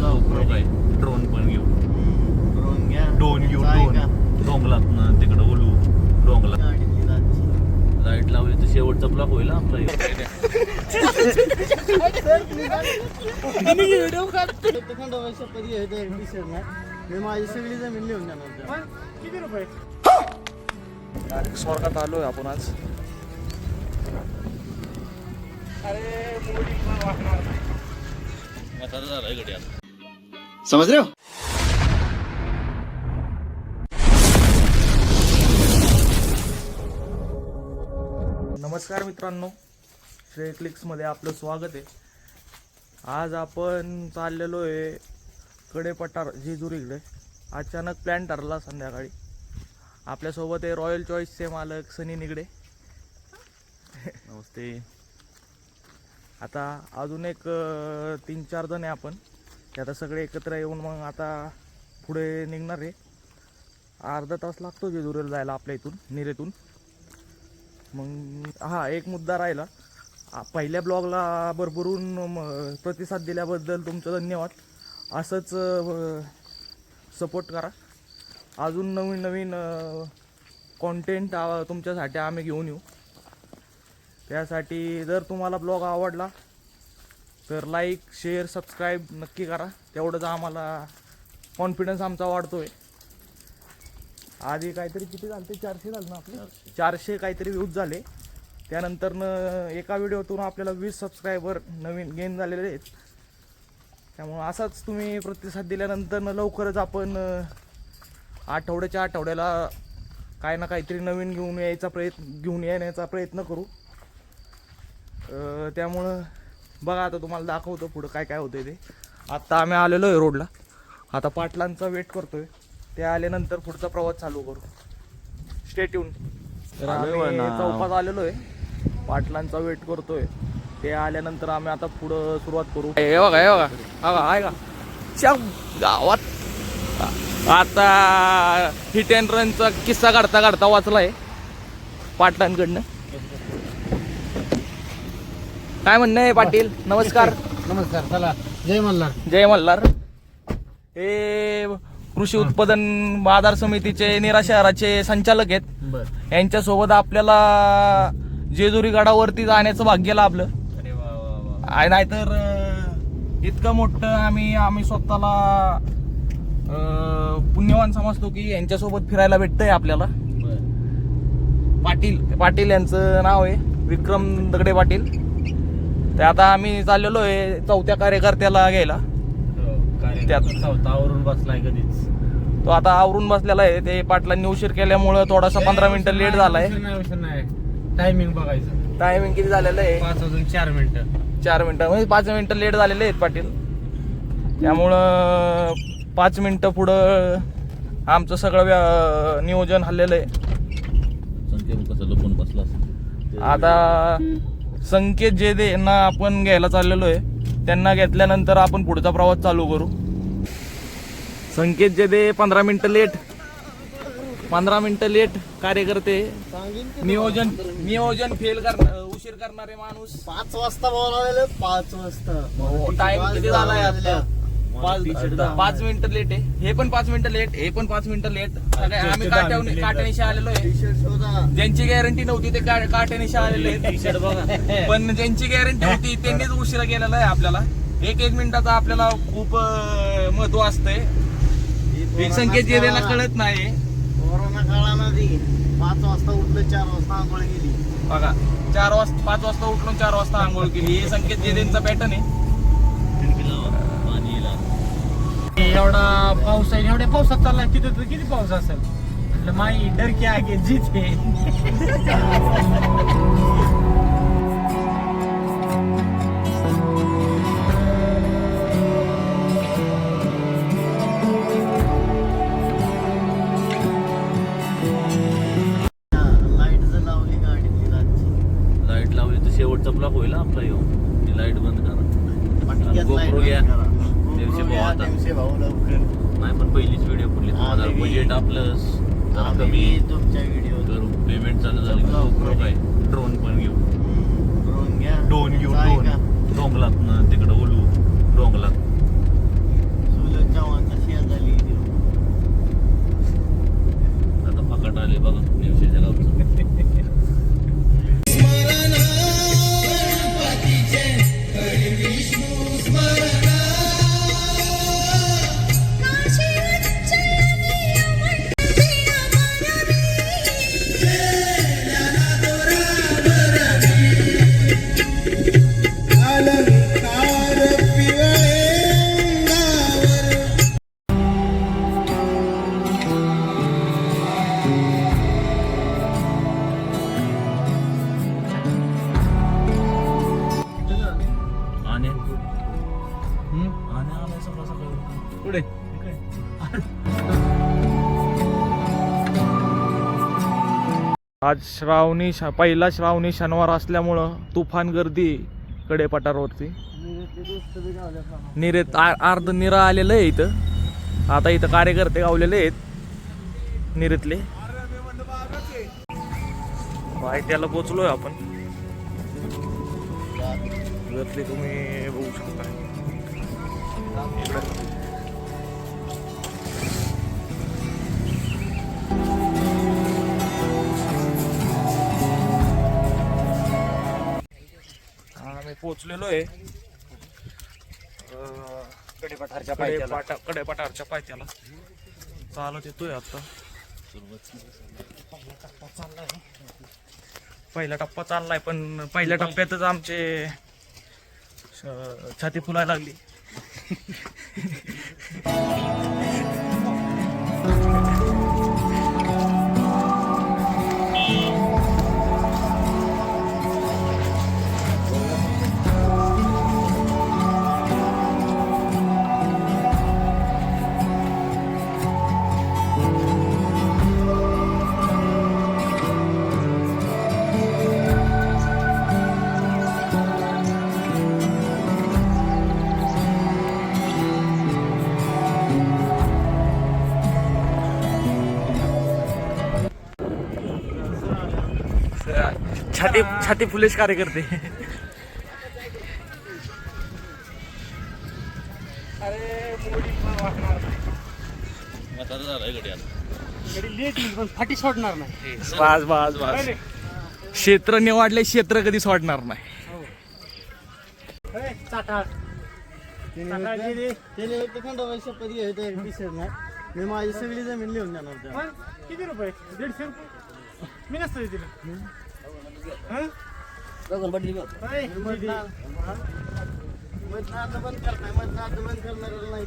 GoPro काय drone पण घेऊ. ड्रोन घ्या. ड्रोन घेऊ ड्रोन का? डोंगलात तिकडं ओलू डोंगला. लाइट लावली तर शेवटचा ब्लॉक होईल आपला. आहे. मी माझी सगळी जमीन लिहून देणार त्याला. स्वर्गात आलोय आपण आज. झालाय गड्या. समझ रहे हो? नमस्कार मित्रांनो श्रेय क्लिक्समध्ये आपलं स्वागत आहे. आज आपण चाललेलो आहे कडेपठार जेजुरीकडे अचानक प्लॅन ठरला संध्याकाळी. आपल्यासोबत आहे रॉयल चॉईसचे मालक सनी निगडे नमस्ते. आता अजून एक तीन चार जण आहे आपण. ते आता सगळे एकत्र येऊन मग आता पुढे निघणार आहे. अर्धा तास लागतो जेजुरीला जायला आपल्या इथून निरेतून. मग हा एक मुद्दा राहिला. पहिल्या ब्लॉगला भरभरून प्रतिसाद दिल्याबद्दल तुमचं धन्यवाद. असंच सपोर्ट करा. अजून नवीन नवीन कॉन्टेंट तुमच्यासाठी आम्ही घेऊन येऊ. त्यासाठी जर तुम्हाला ब्लॉग आवडला तर लाईक शेअर सबस्क्राईब नक्की करा. तेवढंच आम्हाला कॉन्फिडन्स आमचा वाढतोय. आधी काहीतरी किती झाले ते चारशे झाले ना आपले? चारशे. काहीतरी व्ह्यूज झाले. त्यानंतरनं एका व्हिडिओतून आपल्याला वीस सबस्क्रायबर नवीन गेन झालेले आहेत. त्यामुळं असाच तुम्ही प्रतिसाद दिल्यानंतर लवकरच आपण आठवड्याच्या आठवड्याला काय ना काहीतरी नवीन घेऊन यायचा प्रयत्न घेऊन येण्याचा प्रयत्न करू. त्यामुळं बघा आता तुम्हाला दाखवतो पुढं काय काय होतंय ते. आत्ता आम्ही आलेलो आहे रोडला. आता पाटलांचा वेट करतोय. ते आल्यानंतर पुढचा प्रवास चालू करू. स्टेट येऊन. चौकात आलेलो आहे. पाटलांचा वेट करतोय. ते आल्यानंतर आम्ही आता पुढं सुरुवात करू. हे बघा हे बघा. हा का आहे का गावात. आता हिट अँड रनचा किस्सा काढता काढता वाचलाय. पाटलांकडनं. काय म्हणणं आहे पाटील? नमस्कार. नमस्कार चला. जय मल्हार. जय मल्हार. हे कृषी उत्पादन बाजार समितीचे निरा शहराचे संचालक आहेत. यांच्यासोबत आपल्याला जेजुरी गडावरती जाण्याचं भाग्य लाभलं. नाहीतर इतकं मोठं आम्ही आम्ही स्वतःला पुण्यवान समजतो की यांच्यासोबत फिरायला भेटतंय आपल्याला. पाटील पाटील यांचं नाव आहे. विक्रम दगडे पाटील. ते आता आम्ही चाललेलो आहे चौथ्या कार्यकर्त्याला घ्यायला. त्यात. चौथावरून बसलाय कधीच. तो आता आवरून बसलेला आहे. ते पाटलांनी उशीर केल्यामुळं थोडासा पंधरा मिनिटं लेट झालाय. टायमिंग बघायचं. टायमिंग किती झालेलं आहे? पाच वाजून चार मिनिटं. चार मिनिटं. म्हणजे पाच मिनिटं लेट झालेले आहेत पाटील. त्यामुळं पाच मिनिटं पुढं आमचं सगळं व्या- नियोजन हल्लेलं आहे. संख्या कसं लपून बसला असेल. आता संकेत जे दे यांना आपण घ्यायला चाललेलो आहे त्यांना घेतल्यानंतर आपण पुढचा प्रवास चालू करू. संकेत जे दे पंधरा मिनिटं लेट. पंधरा मिनिटं लेट कार्यकर्ते नियोजन नियोजन फेल कर उशीर करणारे माणूस. पाच वाजता बोलावलेलं पाच वाजता. टाइम किती झालाय आता. पाच पाच मिनिटं लेट आहे. हे पण पाच मिनिटं लेट हे पण पाच मिनिटं लेट सगळे आम्ही काट्यावनी काट्यानिशी आलेलो आहे. ज्यांची गॅरंटी नव्हती ते काट्यानिशी आलेले आहेत. पण ज्यांची गॅरंटी होती त्यांनीच उशिरा केलेला आहे आपल्याला. एक एक मिनिटाचा आपल्याला खूप महत्त्व असतंय. हे संकेत त्याला कळत नाही. कोरोना काळामध्ये पाच वाजता उठलं चार वाजता आंघोळ गेली बघा चार वाजता पाच वाजता उठून चार वाजता आंघोळ केली. हे संकेत जे त्यांचा पॅटर्न आहे खिडकी लावा, पाणी येईल आता. एवढा पाऊस आहे एवढ्या पावसात चालला तिथं तर किती पाऊस असेल? म्हटलं माई डर के आगे जीत है लाइट जर लावली गाडीतली रातची लाइट लावली तर शेवटचा ब्लॉक होईल आपला येऊन. ती लाइट बंद करा. light घ्या. नाही पण पहिलीच व्हिडिओ कुठली? हा, तुम्हाला maybe. बजेट आपलं जरा कमी. तुमच्या व्हिडिओ करू. पेमेंट चालू झालं का लवकर. उपयोग आहे ड्रोन पण घेऊ. ड्रोन घ्या. ड्रोन घेऊ जाय ड्रोन का? डोंगलात तिकडं ओलू डोंगलात. चुलत चव्हाणचा शेजारी देऊ आता फकाट आले बघा निवशेच्या गावचं. आणि आलाय सकाळ सकाळी पुढे. आज श्रावणी पहिला श्रावणी शनिवार असल्यामुळं तुफान गर्दी कडे पठारवरती? निरेत अर्ध निरा आलेलं आहे इथं. आता इथं कार्यकर्ते गावलेले आहेत. निरेतले. त्याला पोचलोय आपण. तुम्ही बघू शकता. आम्ही पोचलेलो आहे. कडेपठारच्या कडे पाटा कडे पठारच्या पायथ्याला. चालत येतोय आता. पहिला टप्पा चाललाय पण पहिल्या टप्प्यातच आमचे छाती फुलायला लागली. Thank you. छाती फुलेश कार्यकर्ते. फाटी सोडणार नाही. क्षेत्र निवडले क्षेत्र कधी सोडणार नाही. शर्ट नाही. मी माझी सगळी जमीन लिहून देणार किती रुपये? दीडशे रुपये? मी नसतो दिलं मतदान बंद करणार मतदान बंद करणार नाही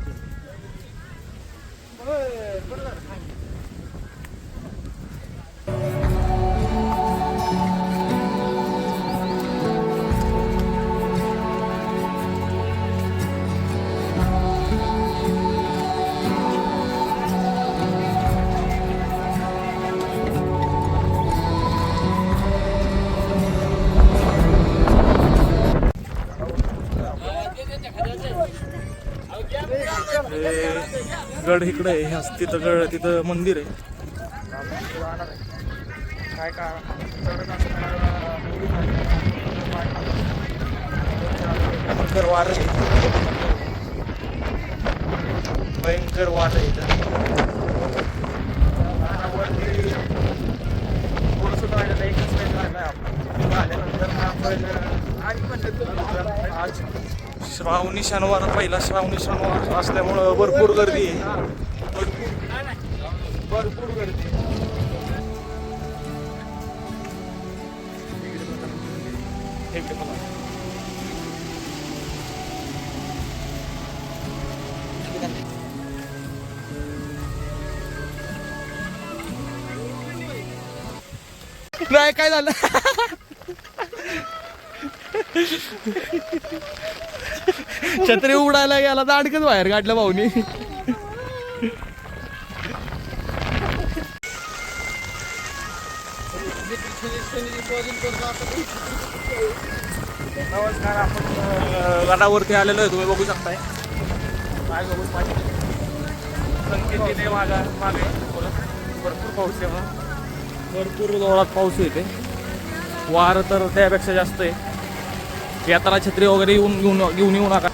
गड इकडे आहे ह्या तिथं गड तिथं मंदिर आहे काय भयंकर वार आहे. भयंकर वार आहे इथं थोडंसं राहिलेलं एकच वेळ राहिलं आपण. आल्यानंतर आपण आज श्रावणी शनिवार पहिला श्रावणी शनिवार असल्यामुळं भरपूर गर्दी आहे. भरपूर गर्दी नाही काय झालं? छत्री उडायला गेला तर अडकत बाहेर काढलं भाऊनी. नमस्कार आपण अं, गडावरती आलेलो आहे. तुम्ही बघू शकताय. काय बघू माझी संकेत तिथे मागे. भरपूर पाऊस आहे हो. भरपूर जोरात पाऊस येते वार तर त्यापेक्षा जास्त आहे. येताना छत्री वगैरे येऊन घेऊन घेऊन येऊ नका.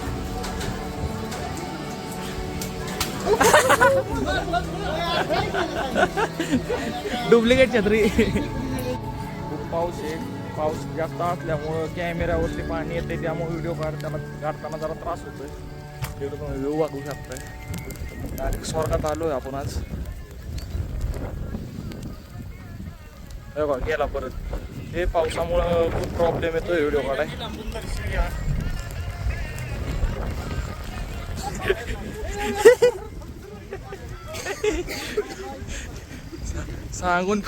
डुप्लिकेट छत्री. खूप पाऊस आहे. पाऊस जास्त असल्यामुळं कॅमेऱ्यावरती पाणी येते त्यामुळे व्हिडिओ काढताना काढताना जरा त्रास होतोय. तिकडे तुम्ही व्ह्यू वागू शकताय. डायरेक्ट स्वर्गात आलो आहे आपण आज. गेला परत. हे पावसामुळं खूप प्रॉब्लेम येतो व्हिडिओ काढाय. सांगून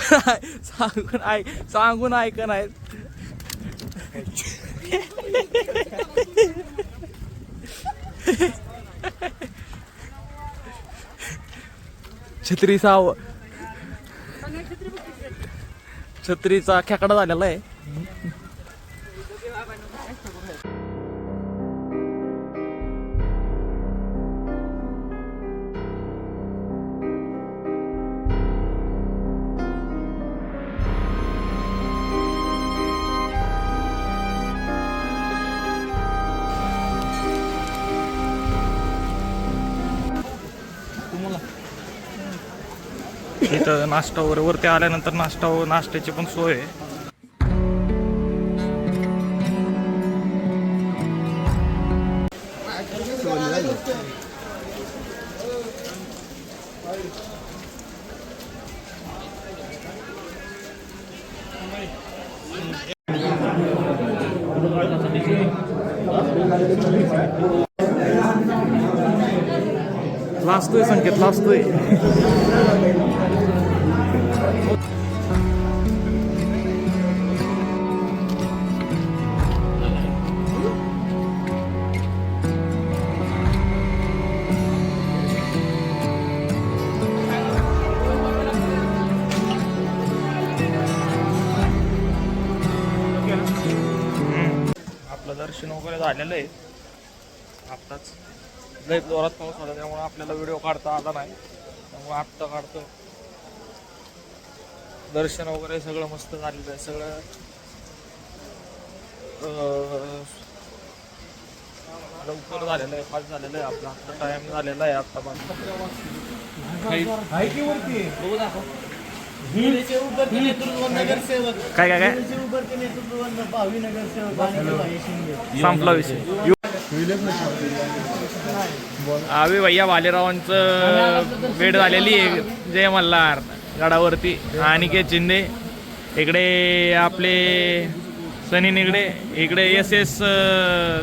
सांगून ऐक सांगून ऐक नाही. छत्री साव छत्रीचा खेकडा झालेला आहे. इथं नाश्ता वगैरे वरती आल्यानंतर नाश्ता व नाश्त्याची पण सोय आहे. लाजतोय संकेत लाजतोय. दर्शन वगैरे झालेलं आहे. आत्ताच लय जोरात पाऊस होता त्यामुळे आपल्याला व्हिडिओ काढता आला नाही. त्यामुळे आत्ता काढतो दर्शन वगैरे सगळं मस्त झालेलं आहे. सगळं अं, लवकर झालेलं आहे फास्ट झालेलं आहे आपला. आता टाइम झालेला आहे आता पण. बघू दाखव. हिरेचे उभरते नेतृत्व नगरसेवक काय काय काय? संपला विषय. आवे भैया भालेरावांचं भेट झालेली आहे. जय मल्हार. गडावरती. अनिकेत शिंदे. इकडे आपले सनी निगडे. इकडे एस एस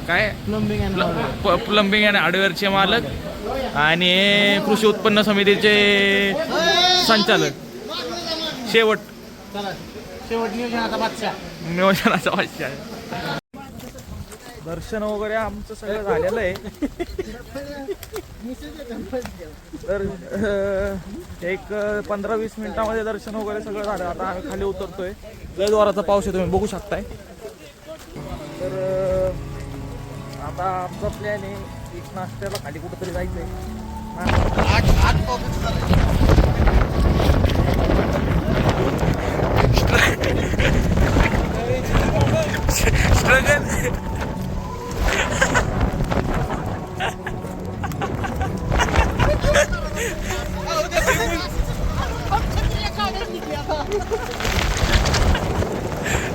काय? प्लंबिंग अँड हार्डवेअरचे मालक. आणि कृषी उत्पन्न समितीचे संचालक. शेवट. शेवट नियोजनाचा बादशाह. नियोजनाचा वाशी आहे दर्शन वगैरे आमचं सगळं झालेलं आहे. तर एक पंधरा वीस मिनिटामध्ये दर्शन वगैरे सगळं झालं. आता आम्ही खाली उतरतोय. लय जोराचा पाऊस आहे तुम्ही बघू शकताय. तर आता आमचा प्लॅन आहे एक नाश्त्याला खाली कुठेतरी जायचंय. स्ट्रगल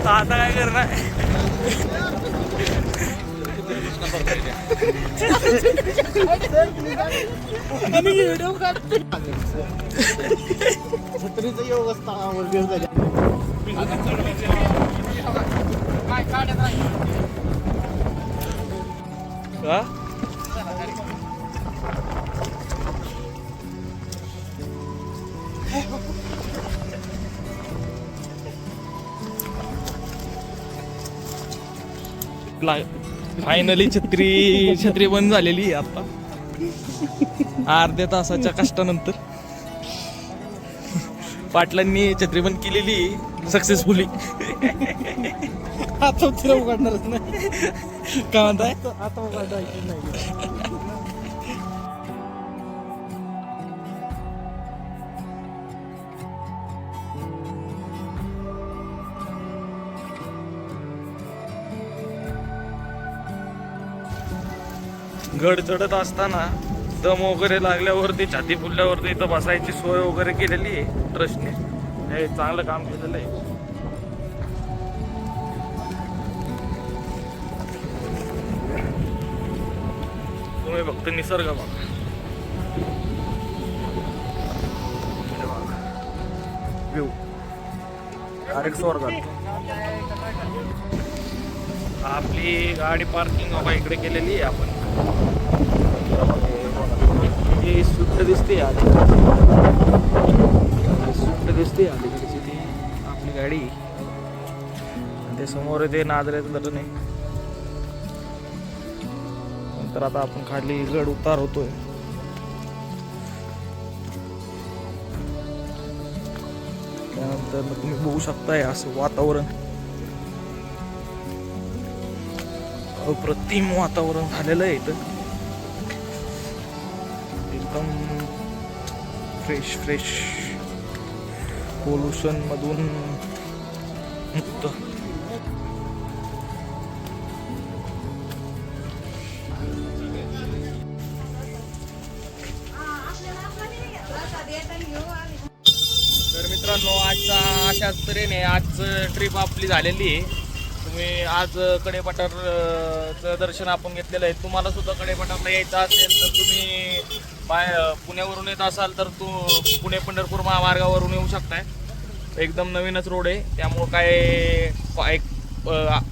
आता काय करणार छत्रीचं योग हा? फायनली छत्री छत्री बंद झालेली आहे आता. अर्ध्या तासाच्या कष्टानंतर. पाटलांनी छत्री बंद केलेली सक्सेसफुली आता तिला उघडणारच नाही. काय म्हणताय? आता उघडायची नाही? गड चढत असताना दम वगैरे लागल्यावरती छाती फुलल्यावरती इथं बसायची सोय वगैरे केलेली आहे ट्रस्टने हे चांगलं काम केलेलं आहे. तुम्ही फक्त निसर्ग बघा. व्ह्यू डायरेक्ट स्वर्गात. आपली गाडी पार्किंग बाबा इकडे केलेली आहे आपण. ही स्विफ्ट दिसते स्विफ्ट दिसते अलीकडची ती आपली गाडी. आणि ते समोर ते नादऱ्याचं धरण आहे. तर आता आपण खाली गड उतार होतोय. त्यानंतर तुम्ही बघू शकताय असं वातावरण. अप्रतिम वातावरण झालेलं आहे इथं. एकदम फ्रेश फ्रेश पोल्युशन मधून मुक्त. अशाच तऱ्हेने आज ट्रिप आपली झालेली आहे. तुम्ही आज कडेपठारचं दर्शन आपण घेतलेलं आहे. तुम्हाला सुद्धा कडेपठारला यायचं असेल तर तुम्ही बाय पुण्यावरून येत असाल तर तू पुणे पंढरपूर महामार्गावरून येऊ शकताय. एकदम नवीनच रोड आहे. त्यामुळं काय एक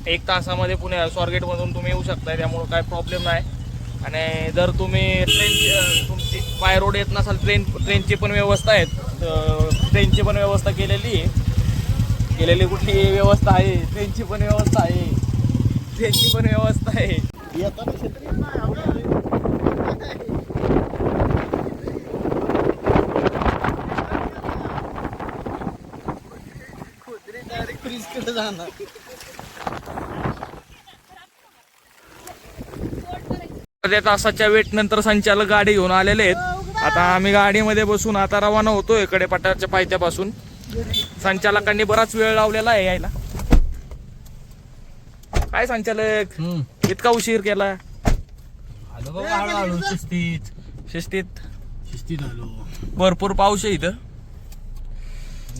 एक तासामध्ये पुणे स्वारगेटमधून तुम्ही येऊ शकताय. त्यामुळं काय प्रॉब्लेम नाही. आणि जर तुम्ही ट्रेन तुमची बाय रोड येत नसाल ट्रेन ट्रेनची पण व्यवस्था आहे. ट्रेनची पण व्यवस्था केलेली आहे. केलेली कुठली व्यवस्था आहे? ट्रेनची पण व्यवस्था आहे. ट्रेनची पण व्यवस्था आहे. अर्ध्या तासाच्या वेट नंतर संचालक गाडी घेऊन आलेले आहेत. आता आम्ही गाडीमध्ये बसून आता रवाना होतोयकडे पठारच्या पायथ्यापासून. संचालकांनी बराच वेळ लावलेला आहे यायला. काय संचालक? इतका उशीर केला. आलो बाबा हळूहळू शिस्तीत. शिस्तीत. शिस्तीत आलो. भरपूर पाऊस आहे इथं.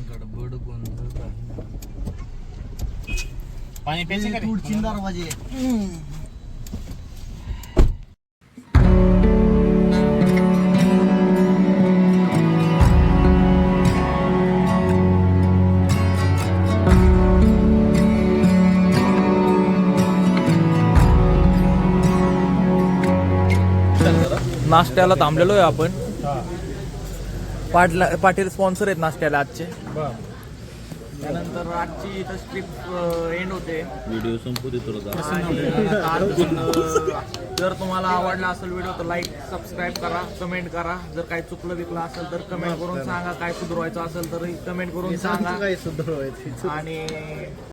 गडबड गोंधळ पाणी प्यायचं का रे? पुढची दरवाजे. नाश्त्याला थांबलेलो आहे आपण. पाटला पाटील स्पॉन्सर आहेत नाश्त्याला आजचे. त्यानंतर आजची इथं ट्रिप एंड होते. व्हिडिओ संपू दे तुला जर तुम्हाला आवडला असेल व्हिडिओ तर लाईक सबस्क्राईब करा कमेंट करा. जर काही चुकलं बिकलं असेल तर कमेंट करून सांगा. काय सुधारायचं असेल तर कमेंट करून सांगा. काय सुधारवायचं? आणि